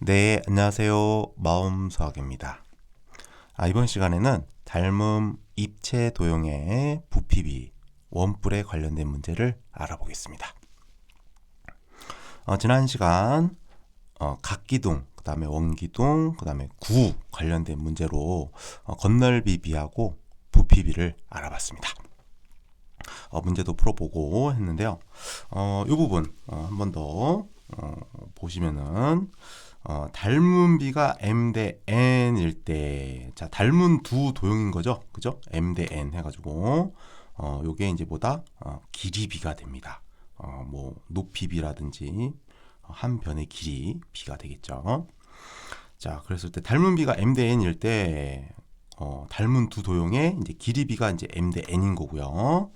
네, 안녕하세요. 마음수학입니다. 아, 이번 시간에는 닮음 입체 도형의 부피비 원뿔에 관련된 문제를 알아보겠습니다. 어, 지난 시간 어, 각기둥, 그 다음에 원기둥, 그 다음에 구 관련된 문제로 어, 건널비 비하고 부피비를 알아봤습니다. 어, 문제도 풀어보고 했는데요. 어, 이 부분 어, 한번 더 어, 보시면은 어, 닮은 비가 m 대 n일 때, 자 닮은 두 도형인 거죠, 그죠? m 대 n 해가지고 어, 요게 이제 뭐다 어, 길이 비가 됩니다. 어, 뭐 높이 비라든지 어, 한 변의 길이 비가 되겠죠. 자, 그랬을 때 닮은 비가 m 대 n일 때 어, 닮은 두 도형의 이제 길이 비가 이제 m 대 n인 거고요.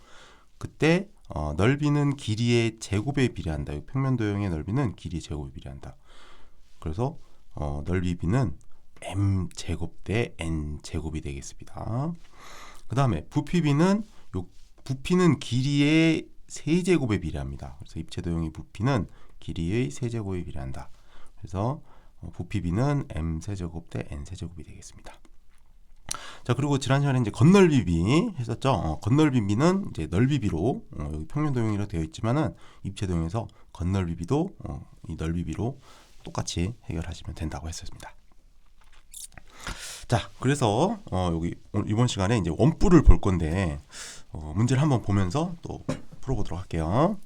그때 어, 넓이는 길이의 제곱에 비례한다. 이 평면 도형의 넓이는 길이 제곱에 비례한다. 그래서 어, 넓이 비는 m 제곱 대 n 제곱이 되겠습니다. 그 다음에 부피 비는 요 부피는 길이의 세제곱에 비례합니다. 그래서 입체 도형의 부피는 길이의 세제곱에 비례한다. 그래서 어, 부피 비는 m 세제곱 대 n 세제곱이 되겠습니다. 자 그리고 지난 시간에 이제 건널비 비 했었죠. 어, 건널비 비는 이제 넓이 비로 어, 여기 평면 도형이라 되어 있지만은 입체 도형에서 건널비 비도 어, 이 넓이 비로 똑같이 해결하시면 된다고 했습니다. 자 그래서 어, 여기 이번 시간에 이제 원뿔을 볼 건데 어, 문제를 한번 보면서 또 풀어보도록 할게요.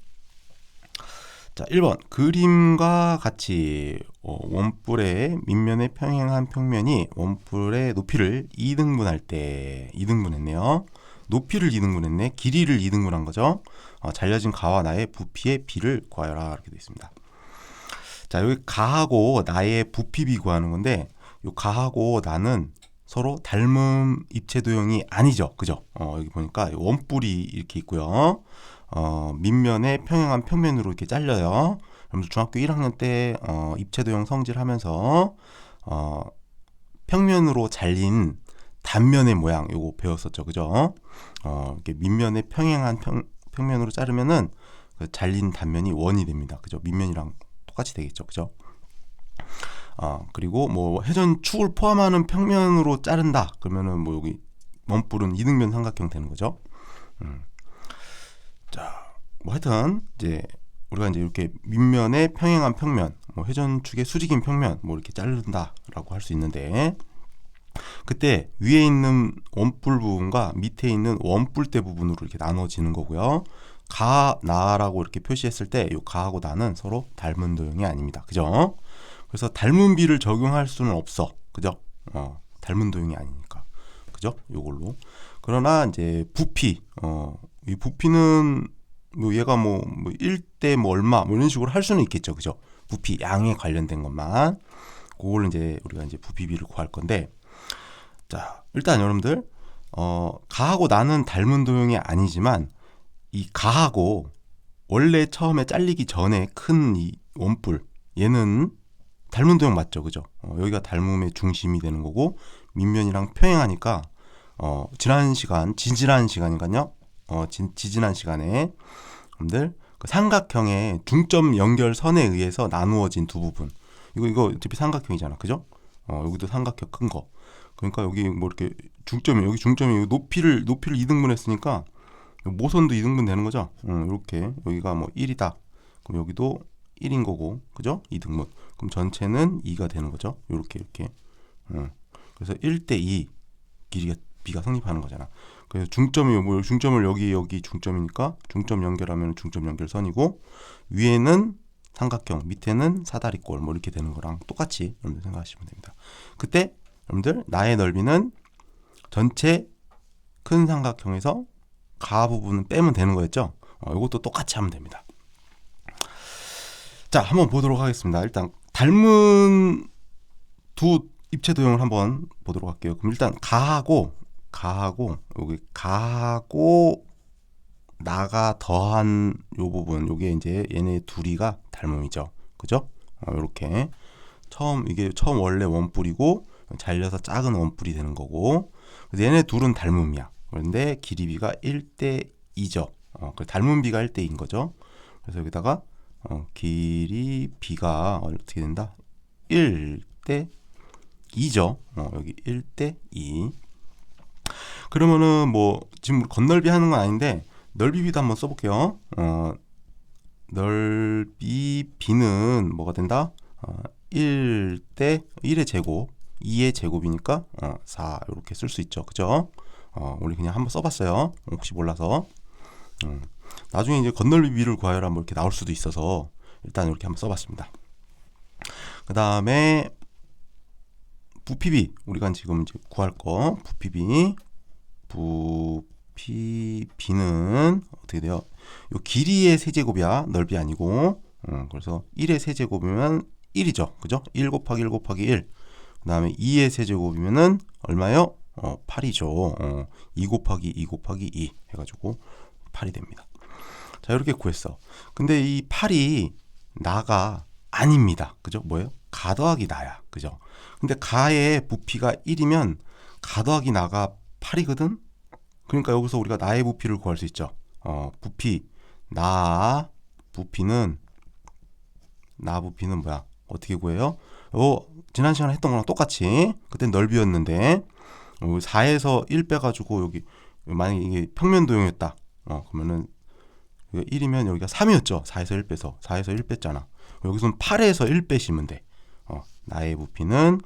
자, 1번. 그림과 같이 어, 원뿔의 밑면에 평행한 평면이 원뿔의 높이를 2등분할 때 2등분했네요. 높이를 2등분했네. 길이를 2등분한 거죠. 어, 잘려진 가와 나의 부피의 비를 구하여라 이렇게 되어 있습니다. 자, 여기 가하고 나의 부피비 구하는 건데 요 가하고 나는 서로 닮은 입체 도형이 아니죠. 그죠? 어, 여기 보니까 원뿔이 이렇게 있고요. 어, 밑면에 평행한 평면으로 이렇게 잘려요. 그러면서 중학교 1학년 때 어, 입체 도형 성질 하면서 어, 평면으로 잘린 단면의 모양 요거 배웠었죠, 그죠? 어, 이렇게 밑면에 평행한 평, 평면으로 자르면은 그 잘린 단면이 원이 됩니다, 그죠? 밑면이랑 똑같이 되겠죠, 그죠? 어, 그리고 뭐 회전 축을 포함하는 평면으로 자른다 그러면은 뭐 여기 원뿔은 이등변 삼각형 되는 거죠. 음. 자, 뭐 하여튼 이제 우리가 이제 이렇게 밑면에 평행한 평면, 뭐 회전축의 수직인 평면, 뭐 이렇게 자른다라고 할 수 있는데 그때 위에 있는 원뿔 부분과 밑에 있는 원뿔대 부분으로 이렇게 나눠지는 거고요. 가, 나라고 이렇게 표시했을 때 이 가하고 나는 서로 닮은 도형이 아닙니다. 그죠? 그래서 닮은 비를 적용할 수는 없어. 그죠? 어, 닮은 도형이 아니니까. 그죠? 요걸로. 그러나 이제 부피, 어, 이 부피는 뭐 얘가 뭐, 뭐 1대 뭐 얼마 뭐 이런 식으로 할 수는 있겠죠. 그죠? 부피 양에 관련된 것만. 그걸 이제 우리가 이제 부피비를 구할 건데 자, 일단 여러분들 어, 가하고 나는 닮은 도형이 아니지만 이 가하고 원래 처음에 잘리기 전에 큰 이 원뿔 얘는 닮은 도형 맞죠, 그죠? 어, 여기가 닮음의 중심이 되는 거고 밑면이랑 평행하니까 어, 지난 시간, 지지난 시간인가요? 어, 지, 지난 시간에 여러분들 그 삼각형의 중점 연결선에 의해서 나누어진 두 부분. 이거 이거 어차피 삼각형이잖아, 그죠? 어, 여기도 삼각형 큰 거. 그러니까 여기 뭐 이렇게 중점이 여기 중점이 높이를 높이를 2등분했으니까 모선도 2등분 되는 거죠. 음, 이렇게 여기가 뭐 1이다. 그럼 여기도 1인 거고, 그죠? 2등분. 그럼 전체는 2가 되는 거죠. 이렇게 이렇게. 음. 그래서 1대 2 길이가 비가 성립하는 거잖아. 그래서 중점이 뭐 중점을 여기 여기 중점이니까 중점 연결하면 중점 연결선이고 위에는 삼각형, 밑에는 사다리꼴 뭐 이렇게 되는 거랑 똑같이 여러분들 생각하시면 됩니다. 그때 여러분들 나의 넓이는 전체 큰 삼각형에서 가 부분은 빼면 되는 거였죠. 어, 이것도 똑같이 하면 됩니다. 자, 한번 보도록 하겠습니다. 일단 닮은 두 입체 도형을 한번 보도록 할게요. 그럼 일단 가하고 가하고 여기 가하고 나가 더한 요 부분 요게 이제 얘네 둘이가 닮음이죠. 그죠? 어, 요렇게 처음 이게 처음 원래 원뿔이고 잘려서 작은 원뿔이 되는 거고 얘네 둘은 닮음이야. 그런데 길이비가 1대 2죠. 어, 그 닮은 비가 1대 2인 거죠. 그래서 여기다가 어, 길이 비가 어떻게 된다? 1대 2죠. 어, 여기 1대 2. 그러면은 뭐 지금 건널비 하는 건 아닌데 넓이 비도 한번 써볼게요. 어, 넓이 b는 뭐가 된다? 어, 1대 1의 제곱, 2의 제곱이니까 어, 4 이렇게 쓸 수 있죠. 그죠? 어, 우리 그냥 한번 써봤어요. 혹시 몰라서. 음, 나중에 이제 건널비 비를 구하여라 뭐 이렇게 나올 수도 있어서 일단 이렇게 한번 써봤습니다. 그 다음에 부피비 우리가 지금 이제 구할 거 부피비 부피비는 어떻게 돼요? 요 길이의 세제곱이야 넓이 아니고 음, 그래서 1의 세제곱이면 1이죠 그죠? 1 곱하기 1 곱하기 1 그 다음에 2의 세제곱이면은 얼마요? 어, 8이죠 어, 2 곱하기 2 곱하기 2 해가지고 8이 됩니다 자 이렇게 구했어 근데 이 8이 나가 아닙니다 그죠? 뭐예요? 가 더하기 나야 그죠? 근데 가의 부피가 1이면 가 더하기 나가 8이거든 그러니까 여기서 우리가 나의 부피를 구할 수 있죠 어, 부피 나 부피는 나 부피는 뭐야? 어떻게 구해요? 어, 지난 시간에 했던 거랑 똑같이 그땐 넓이였는데 어, 4에서 1 빼가지고 여기 만약에 이게 평면 도형이었다. 어, 그러면은 1이면 여기가 3이었죠. 4에서 1 빼서 4에서 1 뺐잖아. 여기서는 8에서 1 빼시면 돼. 어, 나의 부피는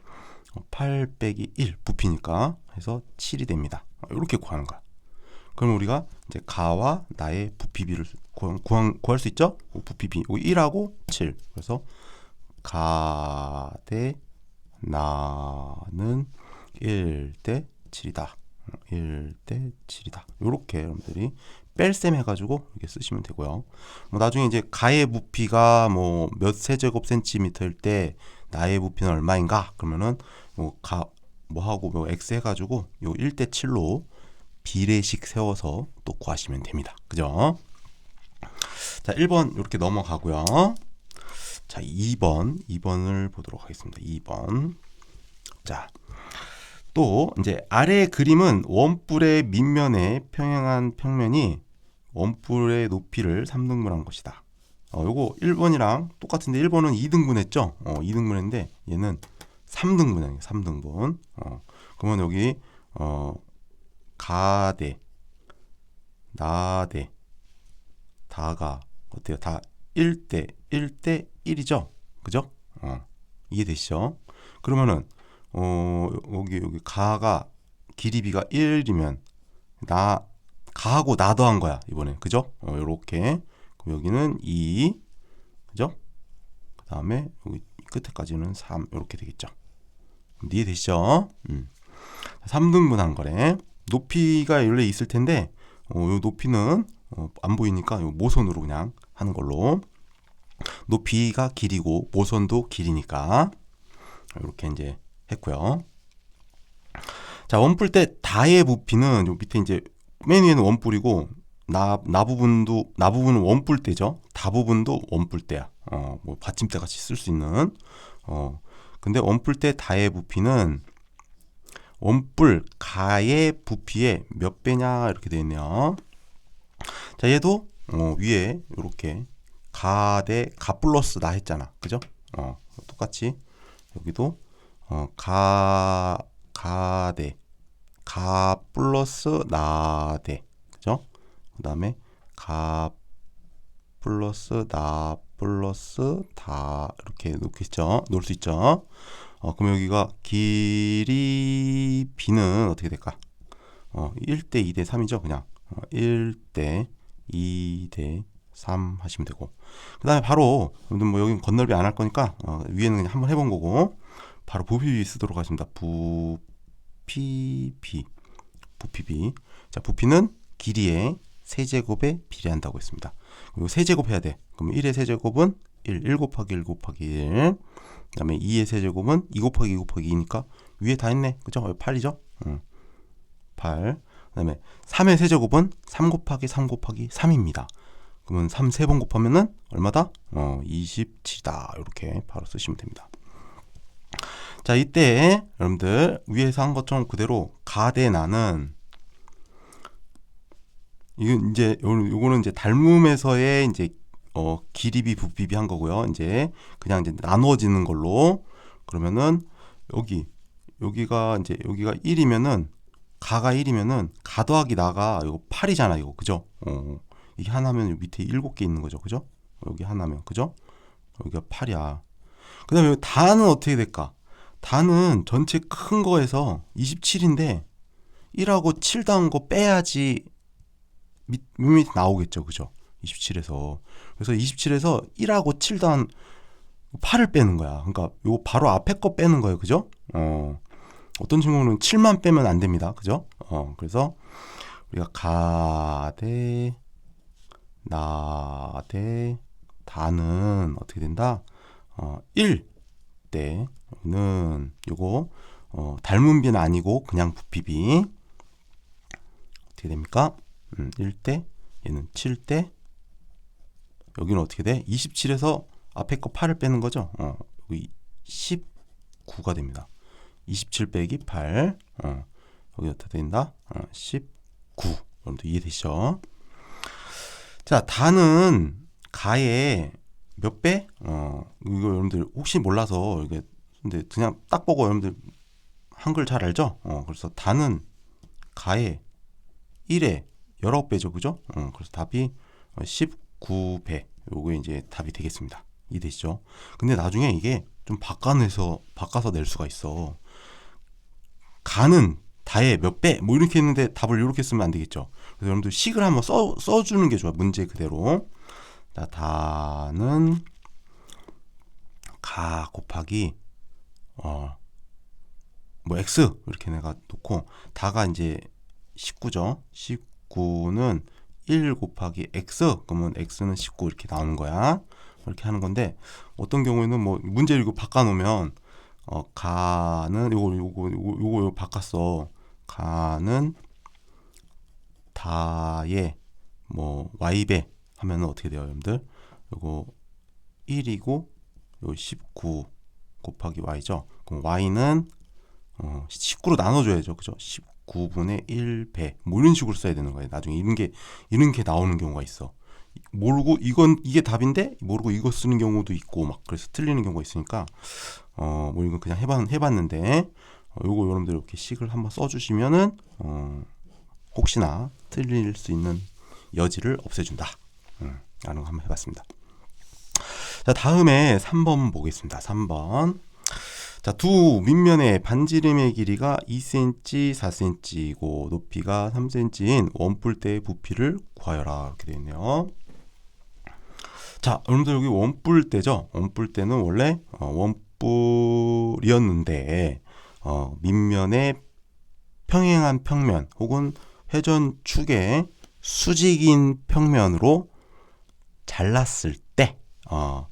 8 빼기 1 부피니까 해서 7이 됩니다. 어, 이렇게 구하는 거야. 그럼 우리가 이제 가와 나의 부피비를 구한, 구할 수 있죠? 부피비 1하고 7 그래서 가 대 나는 1대 7이다 1대 7이다 요렇게 여러분들이 뺄셈 해가지고 이렇게 쓰시면 되고요 뭐 나중에 이제 가의 부피가 뭐 몇 세제곱 센티미터일 때 나의 부피는 얼마인가 그러면은 뭐 가 뭐 하고 뭐 x 해가지고 요 1대 7로 비례식 세워서 또 구하시면 됩니다. 그죠? 자, 1번 이렇게 넘어가고요. 자, 2번, 2번을 보도록 하겠습니다. 2번. 자, 또 이제 아래 그림은 원뿔의 밑면에 평행한 평면이 원뿔의 높이를 3등분한 것이다. 어, 요거 1번이랑 똑같은데 1번은 2등분 했죠? 어, 2등분 했는데 얘는 3등분 이에요. 3등분. 어, 그러면 여기 어, 가대 나대 다가 어때요? 다 1대 1대 1이죠. 그죠? 어. 이해되시죠? 그러면은 어 여기 여기 가가 길이 비가 1이면 나 가하고 나 더한 거야 이번에 그죠? 어, 요렇게 그럼 여기는 2 그죠? 그 다음에 여기 끝에까지는 3 이렇게 되겠죠. 이해되시죠? 음. 3등분 한 거래. 높이가 원래 있을 텐데 어, 요 높이는 어, 안 보이니까 요 모선으로 그냥 하는 걸로 높이가 길이고 모선도 길이니까 이렇게 이제 했고요. 자 원뿔 때 다의 부피는 요 밑에 이제 맨 위에는 원뿔이고 나, 나 부분도 나 부분은 원뿔 때죠. 다 부분도 원뿔 때야. 어, 뭐 받침대 같이 쓸 수 있는 어 근데 원뿔 때 다의 부피는 원뿔 가의 부피의 몇 배냐 이렇게 되어 있네요. 자 얘도 어, 위에 이렇게 가 대 가 플러스 나 했잖아, 그죠? 어, 똑같이 여기도 어, 가 가대 가 플러스 나대 그죠? 그 다음에 가 플러스 나 플러스 다 이렇게 놓겠죠. 놓을 수 있죠. 어, 그럼 여기가 길이 b는 어떻게 될까? 어, 1대 2대 3이죠, 그냥. 어, 1대 2대 3 하시면 되고. 그 다음에 바로, 뭐 여기 건널비 안 할 거니까, 어, 위에는 그냥 한번 해본 거고, 바로 부피비 쓰도록 하겠습니다. 부피비. 부피비. 자, 부피는 길이의 세제곱에 비례한다고 했습니다. 그리고 세제곱 해야 돼. 그럼 1의 세제곱은 1, 1 곱하기 1 곱하기 1. 그 다음에 2의 세제곱은 2 곱하기 2 곱하기 2니까 위에 다 했네. 그죠? 8이죠? 응. 8. 그 다음에 3의 세제곱은 3 곱하기 3 곱하기 3입니다. 그러면 3 세 번 곱하면은 얼마다? 어, 27이다. 이렇게 바로 쓰시면 됩니다. 자, 이때 여러분들 위에서 한 것처럼 그대로 가대 나는 이거 이제 요거는 이제 닮음에서의 이제 어, 길이비 부피비 한 거고요. 이제 그냥 이제 나누어지는 걸로 그러면은 여기 여기가 이제 여기가 1이면은 가가 1이면은 가 더하기 나가 이거 8이잖아 이거 그죠? 어. 이게 하나면 밑에 7개 있는 거죠. 그죠? 여기 하나면 그죠? 여기가 8이야. 그다음에 다는 어떻게 될까? 다는 전체 큰 거에서 27인데 1하고 7 더한 거 빼야지 밑, 밑 나오겠죠. 그죠? 27에서. 그래서 27에서 1하고 7 더한 8을 빼는 거야. 그러니까 요거 바로 앞에 거 빼는 거예요. 그죠? 어. 어떤 친구는 7만 빼면 안 됩니다. 그죠? 어. 그래서 우리가 가대 나대 다는 어떻게 된다? 어, 1대 는 요거 어, 닮은 비는 아니고 그냥 부피비 어떻게 됩니까? 음, 1대 얘는 7대 여기는 어떻게 돼? 27에서 앞에 거 8을 빼는 거죠. 어, 여기 19가 됩니다. 27 빼기 8 어, 여기 어떻게 된다? 어, 19 여러분들 이해되시죠? 자, 다는 가에 몇 배? 어, 이거 여러분들 혹시 몰라서 이게 근데 그냥 딱 보고 여러분들 한글 잘 알죠? 어, 그래서 다는 가에 1에 19배죠. 그죠? 어, 그래서 답이 19배. 요게 이제 답이 되겠습니다. 이해되시죠? 근데 나중에 이게 좀 바꿔내서 바꿔서 낼 수가 있어. 가는 다의 몇 배? 뭐 이렇게 했는데 답을 이렇게 쓰면 안 되겠죠. 그래서 여러분들 식을 한번 써, 써주는 게 좋아요. 문제 그대로. 자, 다는 가 곱하기 어, 뭐 x 이렇게 내가 놓고 다가 이제 19죠. 19는 1 곱하기 x 그러면 x는 19 이렇게 나오는 거야. 이렇게 하는 건데 어떤 경우에는 뭐 문제를 이거 바꿔 놓으면 어 가는 요거 요거 요거 요거, 바꿨어. 가는 다의 뭐 y배 하면은 어떻게 돼요, 여러분들? 요거 1이고 요 19 곱하기 y죠. 그럼 y는 어, 19로 나눠줘야죠. 그죠? 19분의 1배. 뭐 이런 식으로 써야 되는 거예요. 나중에 이런 게, 이런 게 나오는 경우가 있어. 모르고, 이건, 이게 답인데, 모르고 이거 쓰는 경우도 있고, 막, 그래서 틀리는 경우가 있으니까, 어, 뭐 이건 그냥 해봤, 해봤는데, 어, 요거 여러분들 이렇게 식을 한번 써주시면은, 어, 혹시나 틀릴 수 있는 여지를 없애준다. 음, 라는 거 한번 해봤습니다. 자, 다음에 3번 보겠습니다. 3번. 자, 두 밑면의 반지름의 길이가 2cm, 4cm이고 높이가 3cm인 원뿔대의 부피를 구하여라. 이렇게 되어 있네요. 자, 여러분들 여기 원뿔대죠? 원뿔대는 원래 어, 원뿔이었는데 어, 밑면의 평행한 평면 혹은 회전축의 수직인 평면으로 잘랐을 때 어,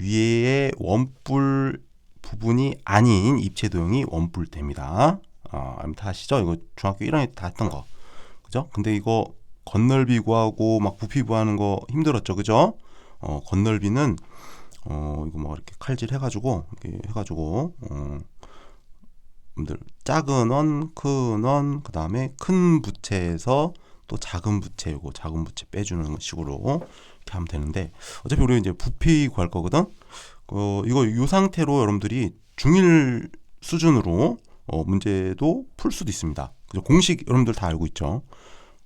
위에 원뿔 부분이 아닌 입체 도형이 원뿔대입니다. 어, 아무튼 아시죠? 이거 중학교 1학년 때 다 했던 거. 그죠? 근데 이거 건널비 구하고 막 부피 구하는 거 힘들었죠. 그죠? 어, 건널비는 어, 이거 막 이렇게 칼질 해 가지고 이렇게 해 가지고 어, 여러분들 작은 원, 큰 원, 그 다음에 큰 부채에서 또 작은 부채 요거 작은 부채 빼주는 식으로 이렇게 하면 되는데 어차피 우리 이제 부피 구할 거거든. 어, 이거 이 상태로 여러분들이 중일 수준으로 어, 문제도 풀 수도 있습니다. 그죠? 공식 여러분들 다 알고 있죠.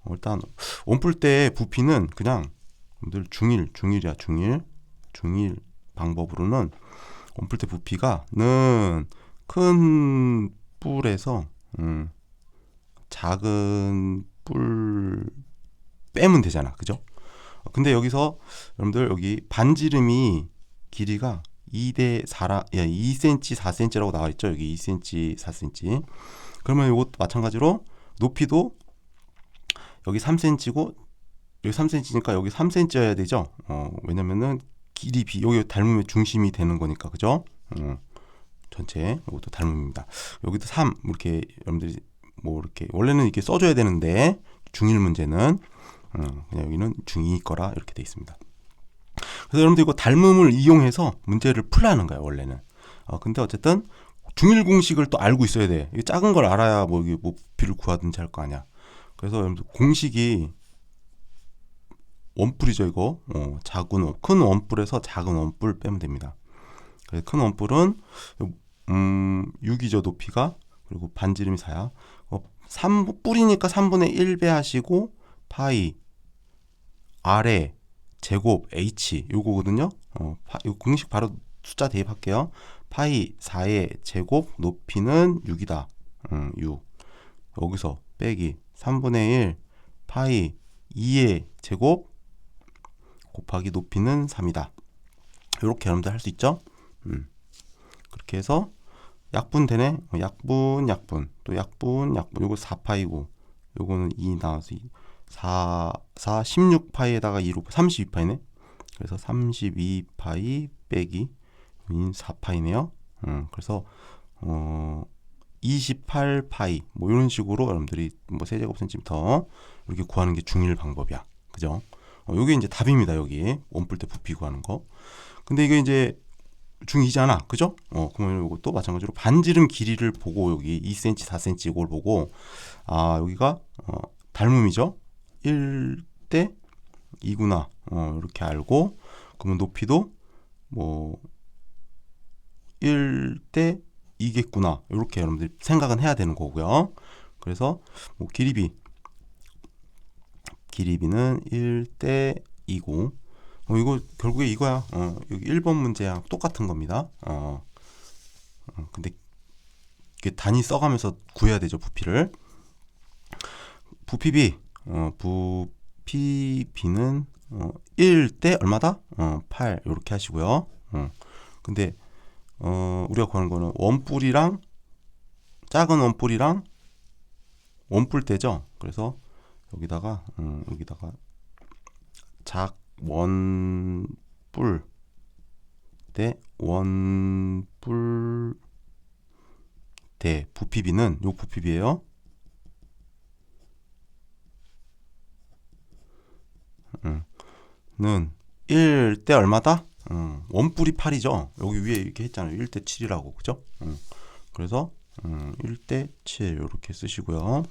어, 일단 원풀 때 부피는 그냥 여러분들 중일 중일이야 중일 중일 방법으로는 원풀 때 부피가는 큰 뿔에서 음, 작은 뿔 빼면 되잖아, 그죠? 어, 근데 여기서 여러분들 여기 반지름이 길이가 2대 4라, 야, 2cm, 4cm라고 나와 있죠. 여기 2cm, 4cm. 그러면 이것도 마찬가지로 높이도 여기 3cm고 여기 3cm니까 여기 3cm여야 되죠. 어, 왜냐면은 길이 비 여기 닮으면 중심이 되는 거니까 그죠? 어, 전체 이것도 닮음입니다. 여기도 3 이렇게 여러분들이 뭐 이렇게 원래는 이렇게 써줘야 되는데 중일 문제는 어, 그냥 여기는 중2 거라 이렇게 돼 있습니다. 그래서 여러분들 이거 닮음을 이용해서 문제를 풀라는 거야 원래는. 어, 근데 어쨌든 중일 공식을 또 알고 있어야 돼. 이 작은 걸 알아야 뭐 이게 뭐 비를 구하든지 할 거 아니야. 그래서 여러분들 공식이 원뿔이죠 이거. 어, 작은 원, 큰 원뿔에서 작은 원뿔 빼면 됩니다. 그래서 큰 원뿔은 음, 6이죠 높이가 그리고 반지름이 4야. 어, 3 뿌리니까 3분의 1배 하시고 파이 아래 제곱 h 요거거든요. 어, 파, 요 공식 바로 숫자 대입할게요. 파이 4의 제곱 높이는 6이다. 음, 6. 여기서 빼기 3분의 1 파이 2의 제곱 곱하기 높이는 3이다. 이렇게 여러분들 할 수 있죠? 음. 그렇게 해서 약분 되네. 어, 약분, 약분. 또 약분, 약분. 요거 4파이고. 요거는 2 나와서 2. 4, 4, 16파이에다가 2로 32파이네. 그래서 32파이 빼기 4파이네요. 음, 그래서 어 28파이 뭐 이런 식으로 여러분들이 뭐 세제곱 센티미터 이렇게 구하는 게 중일 방법이야. 그죠? 어, 요게 이제 답입니다. 여기 원뿔 때 부피 구하는 거. 근데 이게 이제 중2잖아. 그죠? 어, 그러면 이것도 마찬가지로 반지름 길이를 보고 여기 2cm, 4cm 이걸 보고 아, 여기가 어, 닮음이죠. 1대 2구나. 어, 이렇게 알고 그러면 높이도 뭐 1대 2겠구나. 이렇게 여러분들 생각은 해야 되는 거고요. 그래서 뭐 길이비 길이비는 1대 2고 어, 이거 결국에 이거야. 어, 여기 1번 문제랑 똑같은 겁니다. 어, 어, 근데 단위 써가면서 구해야 되죠 부피를. 부피비 어, 부피비는 어, 1대 얼마다? 어, 8 이렇게 하시고요. 어, 근데 어, 우리가 구하는 거는 원뿔이랑 작은 원뿔이랑 원뿔대죠. 그래서 여기다가 음, 여기다가 작 원뿔 대 원뿔 대 부피비는 요 부피비예요. 는 1대 얼마다? 음, 원뿔이 8이죠. 여기 위에 이렇게 했잖아요. 1대 7이라고. 그죠? 음, 그래서 음, 1대 7 이렇게 쓰시고요.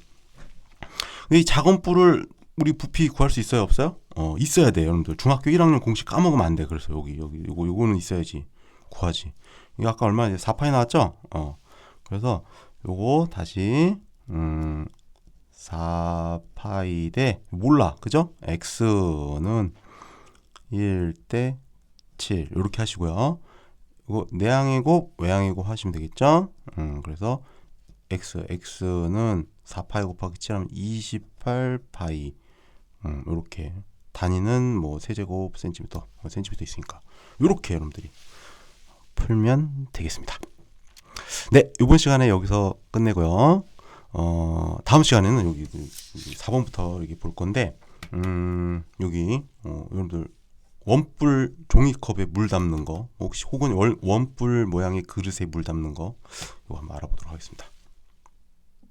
이 작은 뿔을 우리 부피 구할 수 있어요, 없어요? 어, 있어야 돼, 여러분들. 중학교 1학년 공식 까먹으면 안 돼. 그래서 여기 여기 요거 요거는 있어야지. 구하지. 이거 아까 얼마 4파이 나왔죠? 어. 그래서 요거 다시 음 4파이 대 몰라. 그죠? x는 1 대 7 이렇게 하시고요. 이거 내항의 곱, 외항의 곱 하시면 되겠죠? 음, 그래서 x x는 4파이 곱하기 7하면 28파이 음, 이렇게 단위는 뭐 세제곱 센티미터 뭐 센티미터 있으니까 이렇게 여러분들이 풀면 되겠습니다. 네, 이번 시간에 여기서 끝내고요. 어, 다음 시간에는 여기 4번부터 이렇게 볼 건데 음, 여기 어, 여러분들 원뿔 종이컵에 물 담는 거 혹시 혹은 원, 원뿔 모양의 그릇에 물 담는 거 이거 한번 알아보도록 하겠습니다.